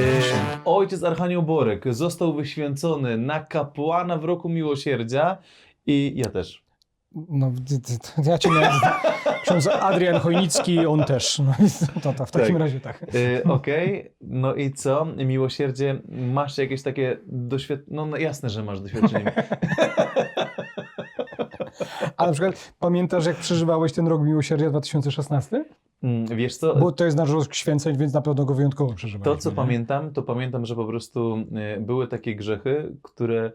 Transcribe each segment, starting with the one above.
E, ojciec Archanioł Borek został wyświęcony na kapłana w roku miłosierdzia i ja też. No, ja cię miałem. Ksiądz Adrian Chojnicki, on też. No, to, to, w takim Tak. razie tak. E, Okej, no i co? Miłosierdzie, masz jakieś takie doświadczenie? No, no jasne, że masz doświadczenie. A na przykład pamiętasz, jak przeżywałeś ten rok miłosierdzia 2016? Mm, Wiesz co? Bo to jest nasz święceń, więc na pewno go wyjątkowo przeżywałeś. To, co pamiętam, to pamiętam, że po prostu e, były takie grzechy, które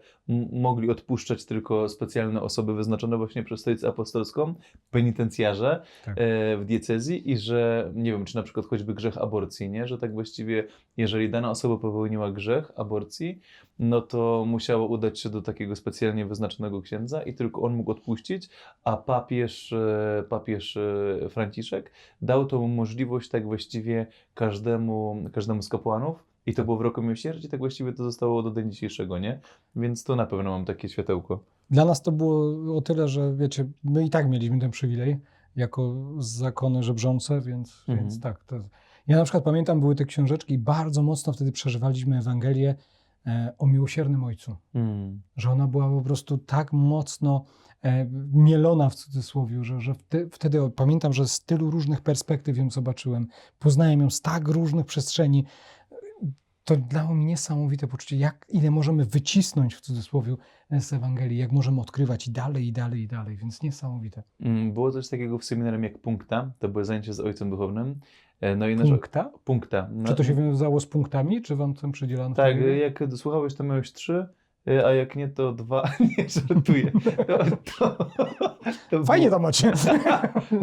mogli odpuszczać tylko specjalne osoby wyznaczone właśnie przez Stolicę Apostolską, penitencjarze Tak. e, w diecezji i że, nie wiem, czy na przykład choćby grzech aborcji, nie? Że tak właściwie, jeżeli dana osoba popełniła grzech aborcji, no to musiało udać się do takiego specjalnie wyznaczonego księdza i tylko on mógł odpuścić, a papież, e, papież e, Franciszek dał tą możliwość tak właściwie każdemu, każdemu z kapłanów. I to Tak. było w roku miłosierdzia, i tak właściwie to zostało do dnia dzisiejszego, nie? Więc to na pewno mam takie światełko. Dla nas to było o tyle, że wiecie, my i tak mieliśmy ten przywilej jako zakony żebrzące, więc, Mhm. więc tak. To... Ja na przykład pamiętam, były te książeczki i bardzo mocno wtedy przeżywaliśmy Ewangelię o miłosiernym Ojcu. Mm. Że ona była po prostu tak mocno e, mielona w cudzysłowie, że, że wtedy, wtedy pamiętam, że z tylu różnych perspektyw ją zobaczyłem. Poznałem ją z tak różnych przestrzeni. To dało mi niesamowite poczucie, jak ile możemy wycisnąć w cudzysłowie z Ewangelii, jak możemy odkrywać i dalej, i dalej, i dalej, więc niesamowite. Mm, Było coś takiego w seminarium jak punkta, to było zajęcie z ojcem duchownym. E, No i nasz... Punkta? Punkta. No, Czy to się wiązało z punktami, czy wam tam przydzielano? Tak, jak słuchałeś, to miałeś trzy, a jak nie, to dwa. Nie, żartuję. To, to, to Fajnie było... to macie.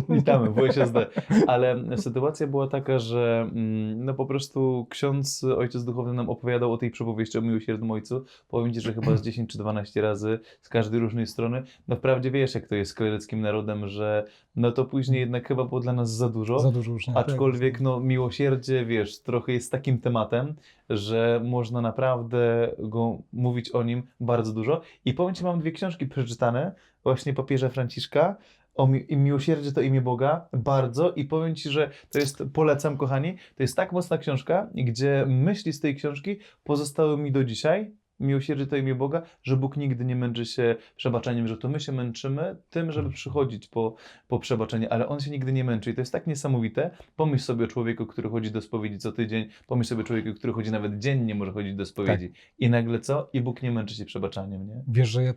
Witamy, WSSD. Ale sytuacja była taka, że mm, no po prostu ksiądz, ojciec duchowny nam opowiadał o tej przypowieści o miłosiernym ojcu. Powiem ci, że chyba z 10 czy 12 razy z każdej różnej strony. No wprawdzie wiesz, jak to jest z klereckim narodem, że no to później jednak chyba było dla nas za dużo. Za dużo już nie. Aczkolwiek no, miłosierdzie, wiesz, trochę jest takim tematem, że można naprawdę go mówić o nim bardzo dużo. I powiem Ci, mam dwie książki przeczytane, właśnie papieża Franciszka. O mi miłosierdzie to imię Boga, bardzo. I powiem Ci, że to jest, polecam kochani, to jest tak mocna książka, gdzie myśli z tej książki pozostały mi do dzisiaj. Miłosierdzie to imię Boga, że Bóg nigdy nie męczy się przebaczaniem, że to my się męczymy tym, żeby przychodzić po, po przebaczenie, ale On się nigdy nie męczy i to jest tak niesamowite. Pomyśl sobie o człowieku, który chodzi do spowiedzi co tydzień, pomyśl sobie o człowieku, który chodzi nawet dziennie, może chodzić do spowiedzi. I nagle co? I Bóg nie męczy się przebaczaniem, nie? Wiesz, że ja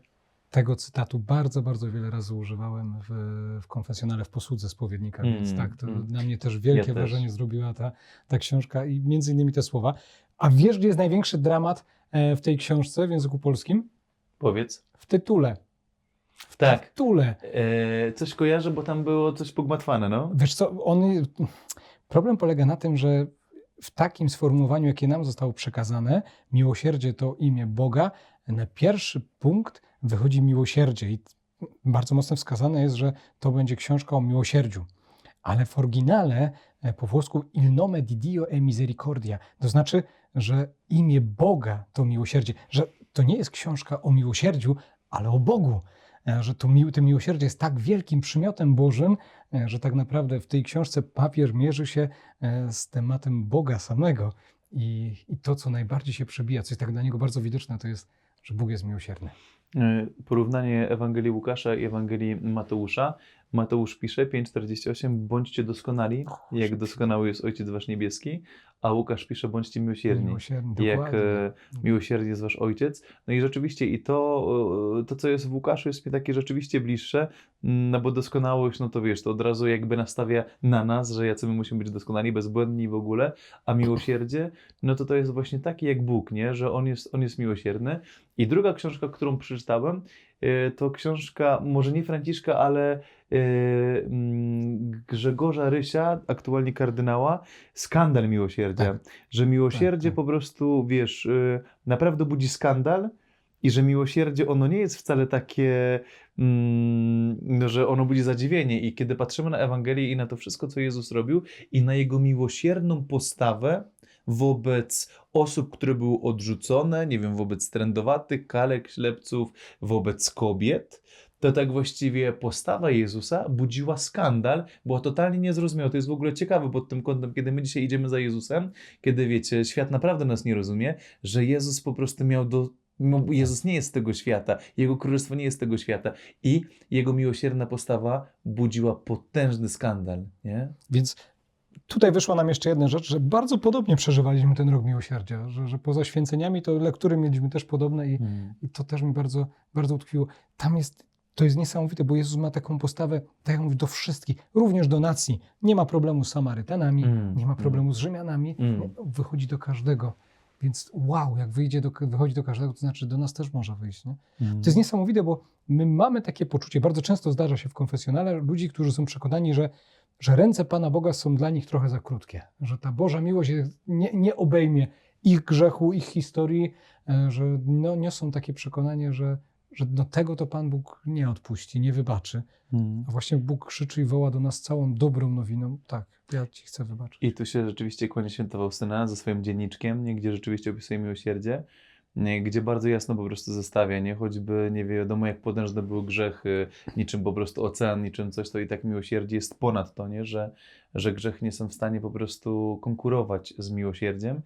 tego cytatu bardzo, bardzo wiele razy używałem w, w konfesjonale, w posłudze spowiednika, więc Mm, tak, to mm. na mnie też wielkie Ja też. wrażenie zrobiła ta, ta książka i między innymi te słowa. A wiesz, gdzie jest największy dramat w tej książce w języku polskim? Powiedz. W tytule. W Tak. tytule. E, coś kojarzę, bo tam było coś pogmatwane, no. Wiesz co, on, problem polega na tym, że w takim sformułowaniu, jakie nam zostało przekazane, miłosierdzie to imię Boga, na pierwszy punkt wychodzi miłosierdzie i bardzo mocno wskazane jest, że to będzie książka o miłosierdziu. Ale w oryginale e, po włosku il nome di Dio e misericordia, to znaczy, że imię Boga to miłosierdzie, że to nie jest książka o miłosierdziu, ale o Bogu, E, że to, to miłosierdzie jest tak wielkim przymiotem Bożym, e, że tak naprawdę w tej książce papież mierzy się e, z tematem Boga samego. I, I to, co najbardziej się przebija, co jest tak dla niego bardzo widoczne, to jest, że Bóg jest miłosierny. E, Porównanie Ewangelii Łukasza i Ewangelii Mateusza. Mateusz pisze 5,48 bądźcie doskonali, jak doskonały jest Ojciec Wasz Niebieski, a Łukasz pisze bądźcie miłosierni. Miłosierny, jak dokładnie. e, miłosierdzie jest wasz ojciec. No i rzeczywiście i to, e, to, co jest w Łukaszu, jest mi takie rzeczywiście bliższe, mm, no bo doskonałość, no to wiesz, to od razu jakby nastawia na nas, że jacy my musimy być doskonali, bezbłędni w ogóle, a miłosierdzie, no to to jest właśnie taki jak Bóg, nie? Że On jest, on jest miłosierny. I druga książka, którą przeczytałem, e, to książka, może nie Franciszka, ale Grzegorza Rysia, aktualnie kardynała, Skandal Miłosierdzia. Tak. Że miłosierdzie Tak, tak. po prostu, wiesz, y, naprawdę budzi skandal i że miłosierdzie ono nie jest wcale takie, mm, no, że ono budzi zadziwienie. I kiedy patrzymy na Ewangelię i na to wszystko, co Jezus robił i na Jego miłosierną postawę wobec osób, które były odrzucone, nie wiem, wobec trędowatych, kalek, ślepców, wobec kobiet, to tak właściwie postawa Jezusa budziła skandal, była totalnie niezrozumiała. To jest w ogóle ciekawe pod tym kątem, kiedy my dzisiaj idziemy za Jezusem, kiedy wiecie, świat naprawdę nas nie rozumie, że Jezus po prostu miał do. Jezus nie jest z tego świata, Jego królestwo nie jest z tego świata i Jego miłosierna postawa budziła potężny skandal, nie? Więc tutaj wyszła nam jeszcze jedna rzecz, że bardzo podobnie przeżywaliśmy ten rok miłosierdzia, że, że poza święceniami to lektury mieliśmy też podobne i, i to też mi bardzo, bardzo utkwiło. Tam jest, to jest niesamowite, bo Jezus ma taką postawę, tak jak mówię, do wszystkich, również do nacji. Nie ma problemu z Samarytanami, Mm, nie ma problemu z Rzymianami, Mm. nie, wychodzi do każdego. Więc wow, jak wyjdzie do, wychodzi do każdego, to znaczy do nas też może wyjść. Nie? Mm. To jest niesamowite, bo my mamy takie poczucie, bardzo często zdarza się w konfesjonale, ludzi, którzy są przekonani, że, że ręce Pana Boga są dla nich trochę za krótkie, że ta Boża miłość nie, nie obejmie ich grzechu, ich historii, e, że no, niosą takie przekonanie, że, że no, tego to Pan Bóg nie odpuści, nie wybaczy. Mm. A właśnie Bóg krzyczy i woła do nas całą dobrą nowiną, tak, ja Ci chcę wybaczyć. I tu się rzeczywiście kłania święta Faustyna ze swoim dzienniczkiem, nie, gdzie rzeczywiście opisuje miłosierdzie, nie, gdzie bardzo jasno po prostu zestawia, nie, choćby nie wiadomo jak potężne były grzechy, niczym po prostu ocean, niczym coś, to i tak miłosierdzie jest ponad to, nie, że, że grzechy nie są w stanie po prostu konkurować z miłosierdziem.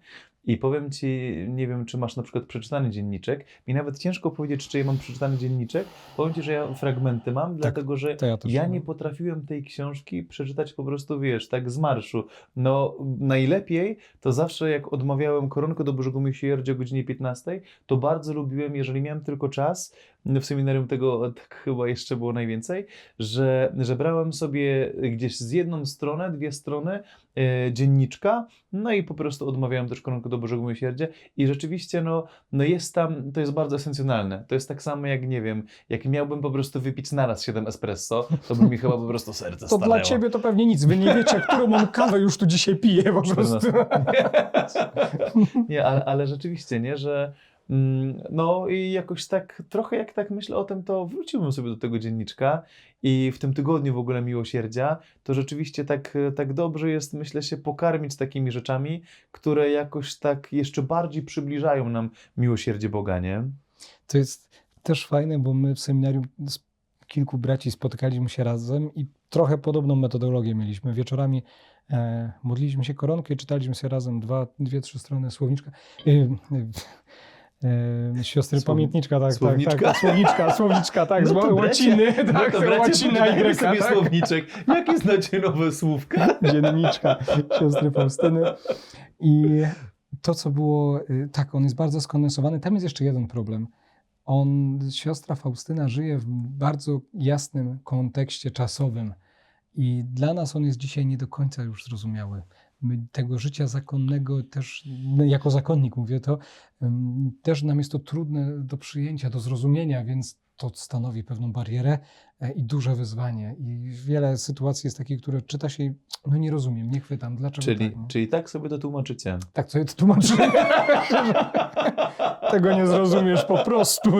I powiem Ci, nie wiem, czy masz na przykład przeczytany dzienniczek. Mi nawet ciężko powiedzieć, czy ja mam przeczytany dzienniczek. Powiem Ci, że ja fragmenty mam, dlatego że ja ja nie potrafiłem tej książki przeczytać po prostu, wiesz, tak z marszu. No, najlepiej to zawsze jak odmawiałem koronkę do Bożego Miłosierdzia o godzinie 15, to bardzo lubiłem, jeżeli miałem tylko czas, w seminarium tego tak chyba jeszcze było najwięcej, że, że brałem sobie gdzieś z jedną stronę, dwie strony e, dzienniczka, no i po prostu odmawiałem też koronkę do Bożego Miłosierdzia i rzeczywiście, no, no jest tam, to jest bardzo esencjonalne. To jest tak samo jak, nie wiem, jak miałbym po prostu wypić naraz 7 espresso, to by mi chyba po prostu serce To stanęło. dla Ciebie to pewnie nic, Wy nie wiecie, którą on kawę już tu dzisiaj piję po prostu. 14. Nie, ale, ale rzeczywiście, nie, że no i jakoś tak, trochę jak tak myślę o tym, to wróciłbym sobie do tego dzienniczka i w tym tygodniu w ogóle miłosierdzia, to rzeczywiście tak, tak dobrze jest, myślę się, pokarmić takimi rzeczami, które jakoś tak jeszcze bardziej przybliżają nam miłosierdzie Boga, nie? To jest też fajne, bo my w seminarium kilku braci spotykaliśmy się razem i trochę podobną metodologię mieliśmy. Wieczorami e, modliliśmy się koronkę i czytaliśmy sobie razem dwa, dwie, trzy strony słowniczka. E, e, e, siostry Słow- pamiętniczka, tak, słowniczka? tak, tak, słowniczka, słowniczka, tak, z No to łaciny, tak, no to bracie, łacina Y, sobie tak, słowniczek. Jakie znacie nowe słówka? dzienniczka siostry Faustyny. I to, co było, y, tak, on jest bardzo skondensowany. Tam jest jeszcze jeden problem. On, siostra Faustyna żyje w bardzo jasnym kontekście czasowym i dla nas on jest dzisiaj nie do końca już zrozumiały. Tego życia zakonnego też, no, jako zakonnik mówię to, też nam jest to trudne do przyjęcia, do zrozumienia, więc to stanowi pewną barierę e, i duże wyzwanie. I wiele sytuacji jest takich, które czyta się i no nie rozumiem, nie chwytam, dlaczego Czyli, tak? no? czyli tak sobie to tłumaczycie. Tak, ja to tłumaczę. Tego nie zrozumiesz po prostu.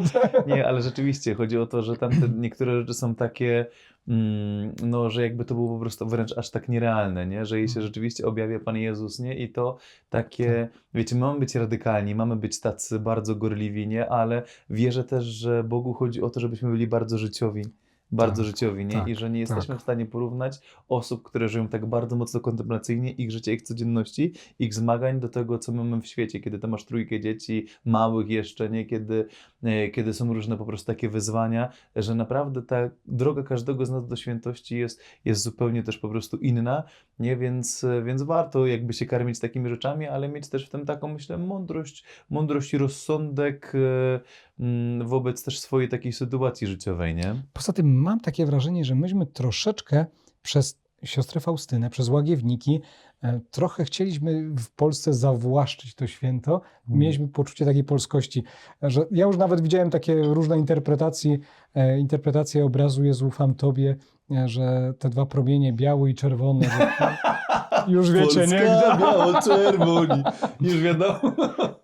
Nie, ale rzeczywiście chodzi o to, że tam niektóre rzeczy są takie, mm, no, że jakby to było po prostu wręcz aż tak nierealne, nie? Że jej się Mm. rzeczywiście objawia Pan Jezus, nie? I to takie, wiecie, mamy być radykalni, mamy być tacy bardzo gorliwi, nie? Ale wierzę też, że Bogu chodzi o to, żebyśmy byli bardzo życiowi. Bardzo Tak, życiowi, nie? tak, I że nie jesteśmy tak. w stanie porównać osób, które żyją tak bardzo mocno kontemplacyjnie, ich życia, ich codzienności, ich zmagań do tego, co my mamy w świecie, kiedy ty masz trójkę dzieci, małych jeszcze, nie? Kiedy, e, kiedy są różne po prostu takie wyzwania, że naprawdę ta droga każdego z nas do świętości jest, jest zupełnie też po prostu inna, nie? Więc, więc warto jakby się karmić takimi rzeczami, ale mieć też w tym taką, myślę, mądrość, mądrość i rozsądek e, wobec też swojej takiej sytuacji życiowej, nie? Poza tym mam takie wrażenie, że myśmy troszeczkę przez siostrę Faustynę, przez łagiewniki, e, trochę chcieliśmy w Polsce zawłaszczyć to święto. Mieliśmy poczucie takiej polskości, że ja już nawet widziałem takie różne interpretacje, e, interpretacje obrazu Jezu ufam Tobie, e, że te dwa promienie, biały i czerwony, że już wiecie, nie? Polska, biało-czerwoni. Już wiadomo.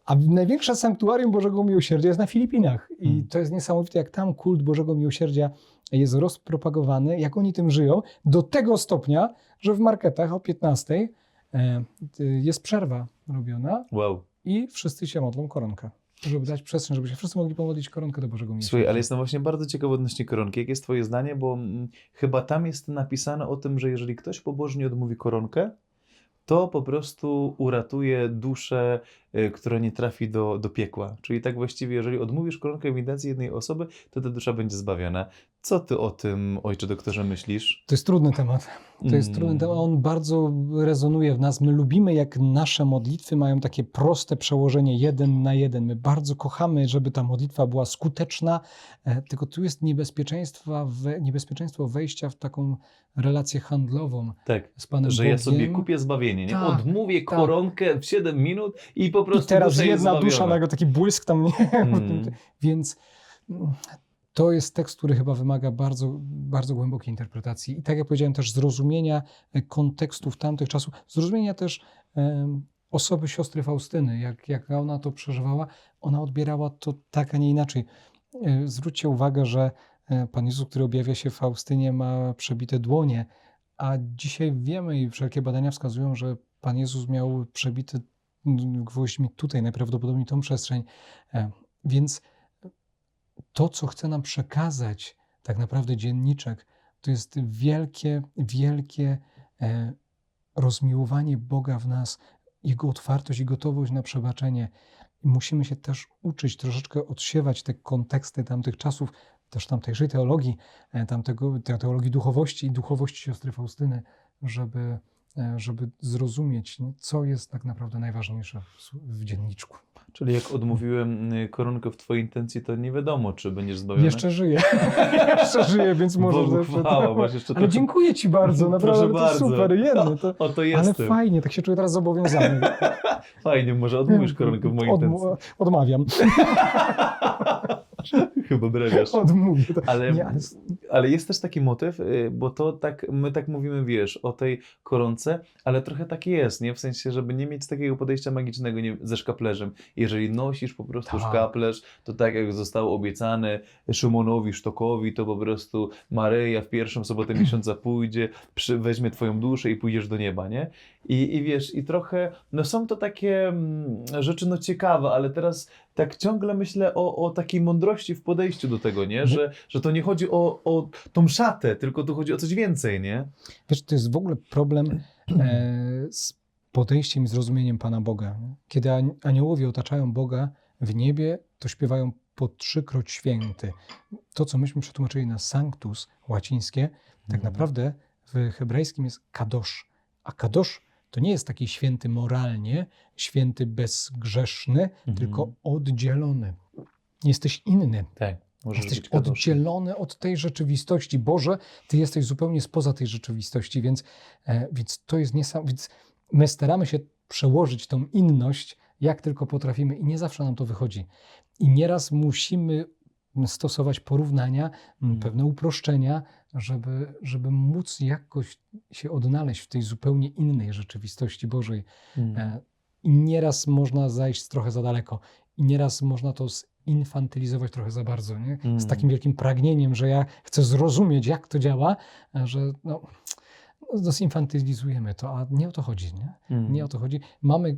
A największe sanktuarium Bożego Miłosierdzia jest na Filipinach. I Hmm. to jest niesamowite, jak tam kult Bożego Miłosierdzia jest rozpropagowany, jak oni tym żyją, do tego stopnia, że w marketach o 15 e, jest przerwa robiona Wow. i wszyscy się modlą koronkę. żeby dać przestrzeń, żeby się wszyscy mogli pomodlić koronkę do Bożego Miłosierdzia. Słuchaj, ale jestem właśnie bardzo ciekawy odnośnie koronki. Jakie jest twoje zdanie? Bo mm, chyba tam jest napisane o tym, że jeżeli ktoś pobożnie odmówi koronkę, to po prostu uratuje duszę, y, która nie trafi do, do piekła. Czyli tak właściwie, jeżeli odmówisz koronkę w intencji jednej osoby, to ta dusza będzie zbawiona. Co ty o tym, ojcze doktorze, myślisz? To jest trudny temat. To jest Mm. trudny temat. On bardzo rezonuje w nas. My lubimy, jak nasze modlitwy mają takie proste przełożenie jeden na jeden. My bardzo kochamy, żeby ta modlitwa była skuteczna, e, tylko tu jest niebezpieczeństwo, niebezpieczeństwo wejścia w taką relację handlową Tak, z Panem że Bogiem. ja sobie kupię zbawienie, nie? Tak, Odmówię tak. koronkę w 7 minut i po prostu I teraz jedna dusza, nagle taki błysk tam, nie? Mm. Więc mm, to jest tekst, który chyba wymaga bardzo, bardzo głębokiej interpretacji. I tak jak powiedziałem, też zrozumienia e, kontekstów tamtych czasów, zrozumienia też em, osoby siostry Faustyny, jak, jak ona to przeżywała, ona odbierała to tak, a nie inaczej. E, Zwróćcie uwagę, że e, Pan Jezus, który objawia się Faustynie, ma przebite dłonie, a dzisiaj wiemy i wszelkie badania wskazują, że Pan Jezus miał przebity gwoźdźmi tutaj, najprawdopodobniej tą przestrzeń. Więc to, co chce nam przekazać tak naprawdę dzienniczek, to jest wielkie, wielkie e, rozmiłowanie Boga w nas, Jego otwartość i gotowość na przebaczenie. Musimy się też uczyć troszeczkę odsiewać te konteksty tamtych czasów, też tamtejszej teologii, e, tamtego, te- teologii duchowości i duchowości siostry Faustyny, żeby, e, żeby zrozumieć, co jest tak naprawdę najważniejsze w, w dzienniczku. Czyli jak odmówiłem y, koronkę w twojej intencji, to nie wiadomo, czy będziesz zbawiony. Jeszcze żyję. Jeszcze żyję, więc może Bogu zawsze- chwała, masz jeszcze Ale dziękuję Ci bardzo, naprawdę Proszę to bardzo. super, jedno. To, O, to ale jestem. fajnie, tak się czuję teraz zobowiązany. Fajnie, może odmówisz koronkę w mojej Odmu- intencji. Odmawiam, Chyba brewiasz. odmówię. To- Ale, Nie, ale ale jest też taki motyw, y, bo to tak, my tak mówimy, wiesz, o tej koronce, ale trochę tak jest, nie? W sensie, żeby nie mieć takiego podejścia magicznego nie, ze szkaplerzem. Jeżeli nosisz po prostu Tak. szkaplerz, to tak jak zostało obiecane Szymonowi Sztokowi, to po prostu Maryja w pierwszą sobotę miesiąca pójdzie, przy, weźmie twoją duszę i pójdziesz do nieba, nie? I, I wiesz, i trochę, no są to takie mm, rzeczy no ciekawe, ale teraz tak ciągle myślę o, o takiej mądrości w podejściu do tego, nie? Że, że to nie chodzi o, o tą szatę, tylko tu chodzi o coś więcej, nie? wiesz, to jest w ogóle problem e, z podejściem i zrozumieniem Pana Boga. Kiedy ani- aniołowie otaczają Boga w niebie, to śpiewają po trzykroć święty. To, co myśmy przetłumaczyli na sanctus łacińskie, tak Mhm. naprawdę w hebrajskim jest kadosz. A kadosz to nie jest taki święty moralnie, święty bezgrzeszny, Mhm. tylko oddzielony. Jesteś inny. Tak, może Jesteś oddzielony od tej rzeczywistości. Boże, Ty jesteś zupełnie spoza tej rzeczywistości, więc, e, więc to jest niesamowite. Więc my staramy się przełożyć tą inność, jak tylko potrafimy i nie zawsze nam to wychodzi. I nieraz musimy stosować porównania, m, Mm. pewne uproszczenia, żeby, żeby móc jakoś się odnaleźć w tej zupełnie innej rzeczywistości Bożej. Mm. E, I nieraz można zajść trochę za daleko. I nieraz można to zinfantylizować trochę za bardzo. Nie? Mm. Z takim wielkim pragnieniem, że ja chcę zrozumieć, jak to działa, e, że no, zinfantylizujemy to, a nie o to chodzi. Nie? Mm. nie o to chodzi. Mamy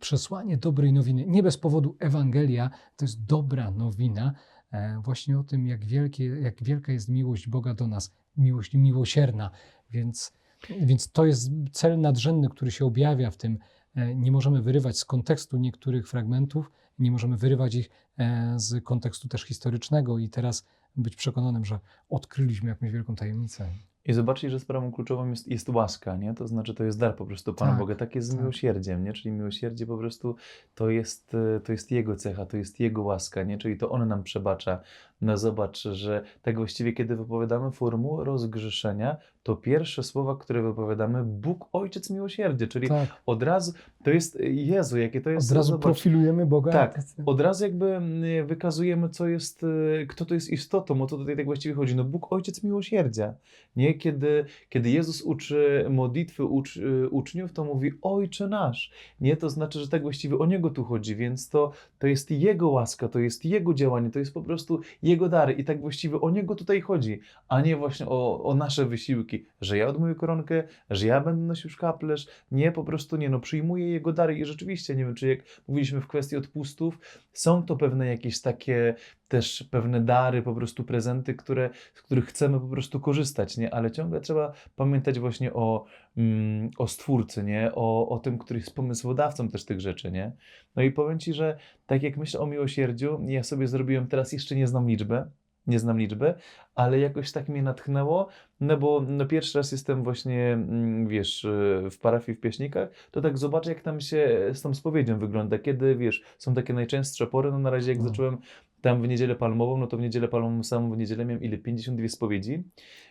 przesłanie dobrej nowiny. Nie bez powodu Ewangelia to jest dobra nowina e, właśnie o tym, jak, wielkie, jak wielka jest miłość Boga do nas. Miłość miłosierna. Więc, więc to jest cel nadrzędny, który się objawia w tym. E, Nie możemy wyrywać z kontekstu niektórych fragmentów, nie możemy wyrywać ich e, z kontekstu też historycznego i teraz być przekonanym, że odkryliśmy jakąś wielką tajemnicę. I zobaczcie, że sprawą kluczową jest, jest łaska, nie? To znaczy, to jest dar po prostu Pana Tak, Boga. Tak jest z tak. miłosierdziem, nie? Czyli miłosierdzie po prostu to jest, e, to jest Jego cecha, to jest Jego łaska, nie? Czyli to On nam przebacza. No zobacz, że tak właściwie, kiedy wypowiadamy formułę rozgrzeszenia, to pierwsze słowa, które wypowiadamy, Bóg Ojciec Miłosierdzie, czyli Tak, od razu, to jest, Jezu, jakie to jest, od razu zobacz, profilujemy Boga. Tak, od razu jakby mm, wykazujemy, co jest, e, kto to jest istotą, o co tutaj tak właściwie chodzi. No Bóg Ojciec Miłosierdzia, nie? Kiedy, kiedy Jezus uczy modlitwy ucz, y, uczniów, to mówi Ojcze nasz. Nie, to znaczy, że tak właściwie o Niego tu chodzi, więc to, to jest Jego łaska, to jest Jego działanie, to jest po prostu Jego dary i tak właściwie o Niego tutaj chodzi, a nie właśnie o, o nasze wysiłki, że ja odmówię koronkę, że ja będę nosił szkaplerz. Nie, po prostu nie, no przyjmuję Jego dary i rzeczywiście, nie wiem, czy jak mówiliśmy w kwestii odpustów, są to pewne jakieś takie też pewne dary, po prostu prezenty, które, z których chcemy po prostu korzystać, nie? Ale ciągle trzeba pamiętać właśnie o, mm, o Stwórcy, nie? O, o tym, który jest pomysłodawcą też tych rzeczy, nie? No i powiem Ci, że tak jak myślę o miłosierdziu, ja sobie zrobiłem, teraz jeszcze nie znam liczbę, nie znam liczby, ale jakoś tak mnie natchnęło, no bo no pierwszy raz jestem właśnie, mm, wiesz, y, w parafii w Pieśnikach, to tak zobaczę, jak tam się z tą spowiedzią wygląda, kiedy, wiesz, są takie najczęstsze pory, no na razie jak No. zacząłem tam w niedzielę palmową, no to w niedzielę palmową samą w niedzielę miałem ile? 52 spowiedzi.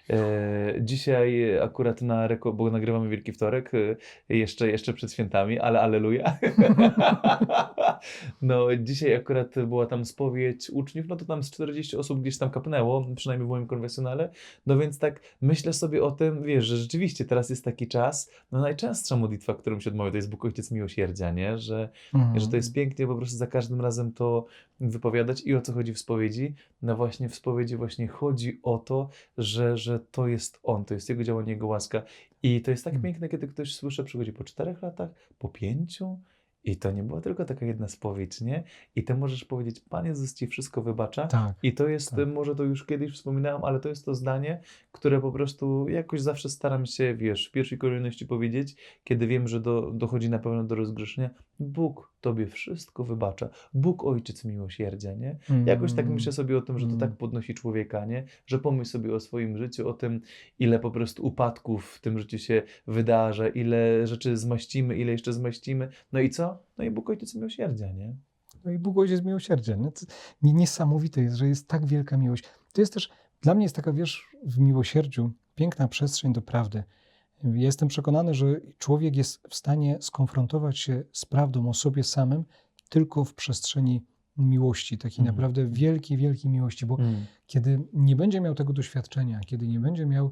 E, dzisiaj akurat na reko, bo nagrywamy Wielki Wtorek, e, jeszcze, jeszcze przed świętami, ale aleluja. no dzisiaj akurat była tam spowiedź uczniów, no to tam z 40 osób gdzieś tam kapnęło, przynajmniej w moim konfesjonale. No więc tak myślę sobie o tym, wiesz, że rzeczywiście teraz jest taki czas, no najczęstsza modlitwa, którą się odmawia, to jest Bóg Ojciec Miłosierdzia, nie? Że, Mhm. że to jest pięknie po prostu za każdym razem to wypowiadać i o co chodzi w spowiedzi. No właśnie w spowiedzi właśnie chodzi o to, że, że to jest On, to jest Jego działanie, Jego łaska. I to jest tak Mm. piękne, kiedy ktoś słyszy, przychodzi po czterech latach, po pięciu i to nie była tylko taka jedna spowiedź, nie? I ty możesz powiedzieć, Pan Jezus Ci wszystko wybacza. Tak. I to jest, Tak. może to już kiedyś wspominałem, ale to jest to zdanie, które po prostu jakoś zawsze staram się, wiesz, w pierwszej kolejności powiedzieć, kiedy wiem, że do, dochodzi na pewno do rozgrzeszenia. Bóg Tobie wszystko wybacza. Bóg Ojciec Miłosierdzia, nie? Jakoś tak Mm. myślę sobie o tym, że to Mm. tak podnosi człowieka, nie? Że pomyśl sobie o swoim życiu, o tym, ile po prostu upadków w tym życiu się wydarza, ile rzeczy zmaścimy, ile jeszcze zmaścimy. No i co? No i Bóg Ojciec Miłosierdzia, nie? No i Bóg Ojciec miłosierdzia. Nie- Niesamowite jest, że jest tak wielka miłość. To jest też, dla mnie jest taka, wiesz, w miłosierdziu piękna przestrzeń do prawdy. Jestem przekonany, że człowiek jest w stanie skonfrontować się z prawdą o sobie samym tylko w przestrzeni miłości, takiej Mhm. naprawdę wielkiej, wielkiej miłości, bo Mm. kiedy nie będzie miał tego doświadczenia, kiedy nie będzie miał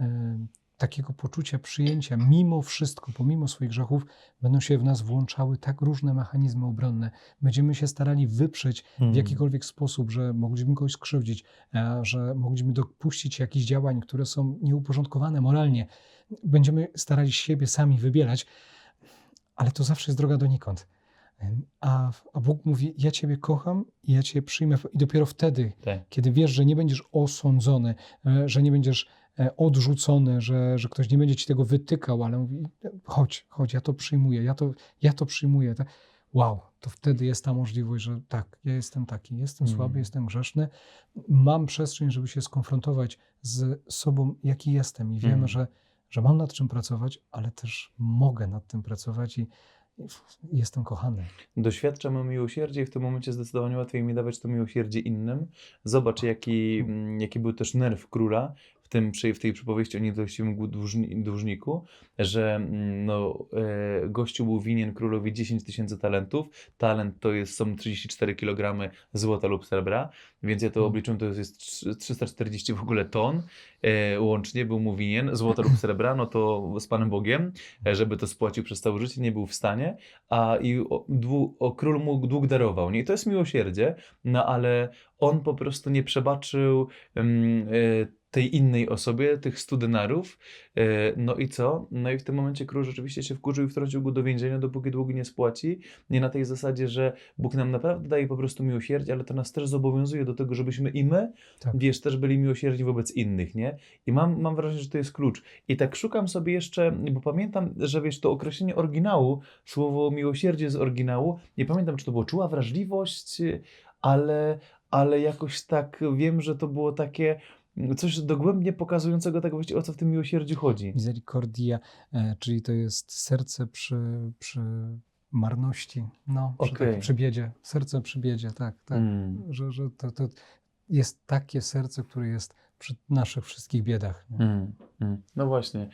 e, takiego poczucia przyjęcia, mimo wszystko, pomimo swoich grzechów, będą się w nas włączały tak różne mechanizmy obronne. Będziemy się starali wyprzeć w Mm. jakikolwiek sposób, że mogliśmy kogoś skrzywdzić, e, że mogliśmy dopuścić jakichś działań, które są nieuporządkowane moralnie. Będziemy starali siebie sami wybierać, ale to zawsze jest droga donikąd. A, a Bóg mówi: Ja Ciebie kocham i ja Cię przyjmę. I dopiero wtedy, Tak. kiedy wiesz, że nie będziesz osądzony, e, że nie będziesz e, odrzucony, że, że ktoś nie będzie ci tego wytykał, ale mówi, chodź, chodź, ja to przyjmuję, ja to, ja to przyjmuję. Tak? Wow, to wtedy jest ta możliwość, że tak, ja jestem taki, jestem Mm. słaby, jestem grzeszny, mam przestrzeń, żeby się skonfrontować z sobą, jaki jestem i wiemy, Mm. że, że mam nad czym pracować, ale też mogę nad tym pracować i, jestem kochany. Doświadczam miłosierdzia i w tym momencie zdecydowanie łatwiej mi dawać to miłosierdzie innym. Zobacz, jaki, mm, jaki był też nerw króla w, tym, w tej przypowieści o dłużni, dłużniku, że mm, no, e, gościu był winien królowi 10 tysięcy talentów. Talent to jest, są 34 kg złota lub srebra, więc ja to Mm. obliczyłem, to jest trzy- 340 w ogóle ton e, łącznie był mu winien, złota lub srebra, no to z Panem Bogiem, e, żeby to spłacił przez całe życie, nie był w stanie a i o, dłu, o król mu dług darował. Nie? I to jest miłosierdzie, no ale on po prostu nie przebaczył tej innej osobie, tych stu denarów. E, no i co? No i w tym momencie król rzeczywiście się wkurzył i wtrącił go do więzienia, dopóki długi nie spłaci. Nie na tej zasadzie, że Bóg nam naprawdę daje po prostu miłosierdzie, ale to nas też zobowiązuje do tego, żebyśmy i my, Tak. wiesz, też byli miłosierni wobec innych, nie? I mam, mam wrażenie, że to jest klucz. I tak szukam sobie jeszcze, bo pamiętam, że wiesz, to określenie oryginału, słowo miłosierdzie z oryginału, nie pamiętam, czy to było czuła wrażliwość, ale, ale jakoś tak wiem, że to było takie coś dogłębnie pokazującego tak właściwie, o co w tym miłosierdziu chodzi. Misericordia, e, czyli to jest serce przy, przy marności, no, przy, Okej. tak, przy biedzie, serce przy biedzie, tak, tak, Mm. że, że to, to jest takie serce, które jest przy naszych wszystkich biedach. Mm, mm. No właśnie.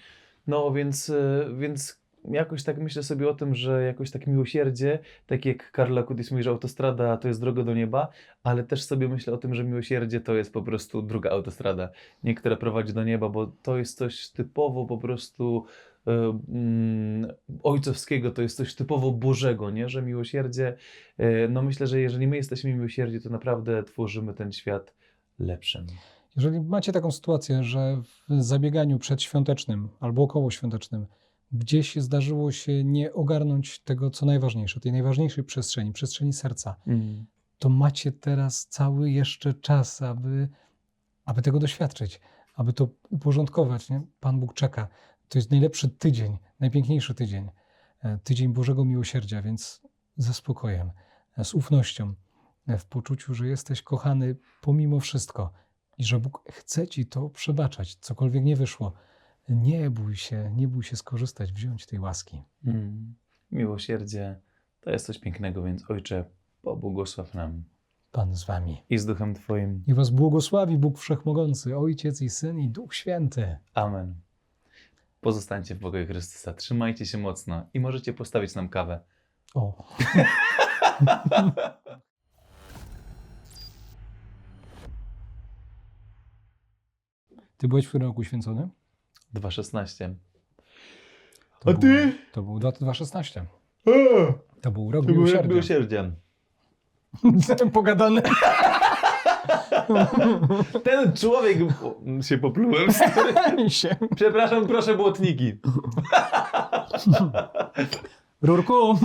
No więc, e, więc jakoś tak myślę sobie o tym, że jakoś tak miłosierdzie, tak jak Karla Kutis mówi, że autostrada to jest droga do nieba, ale też sobie myślę o tym, że miłosierdzie to jest po prostu druga autostrada, nie która prowadzi do nieba, bo to jest coś typowo po prostu e, mm, ojcowskiego, to jest coś typowo Bożego, nie? Że miłosierdzie, e, no myślę, że jeżeli my jesteśmy miłosierdzie, to naprawdę tworzymy ten świat lepszym. Jeżeli macie taką sytuację, że w zabieganiu przedświątecznym albo okołoświątecznym gdzieś zdarzyło się nie ogarnąć tego, co najważniejsze, tej najważniejszej przestrzeni, przestrzeni serca, to macie teraz cały jeszcze czas, aby, aby tego doświadczyć, aby to uporządkować. Nie? Pan Bóg czeka. To jest najlepszy tydzień, najpiękniejszy tydzień, e, tydzień Bożego Miłosierdzia, więc ze spokojem, e, z ufnością, e, w poczuciu, że jesteś kochany pomimo wszystko i że Bóg chce ci to przebaczać, cokolwiek nie wyszło. Nie bój się, nie bój się skorzystać, wziąć tej łaski. Mm. Miłosierdzie to jest coś pięknego, więc Ojcze, pobłogosław nam Pan z wami. i z Duchem Twoim. I was błogosławi Bóg Wszechmogący, Ojciec i Syn i Duch Święty. Amen. Pozostańcie w pokoju Chrystusa, trzymajcie się mocno i możecie postawić nam kawę. O. Ty byłeś w którym roku święcony? 2.16. To A był- ty? To był 2016. To To był rok był miłosierdzia. miłosierdzia. Pogadane. Ten człowiek... o, się poplułem. się. Przepraszam, proszę błotniki. Rurku.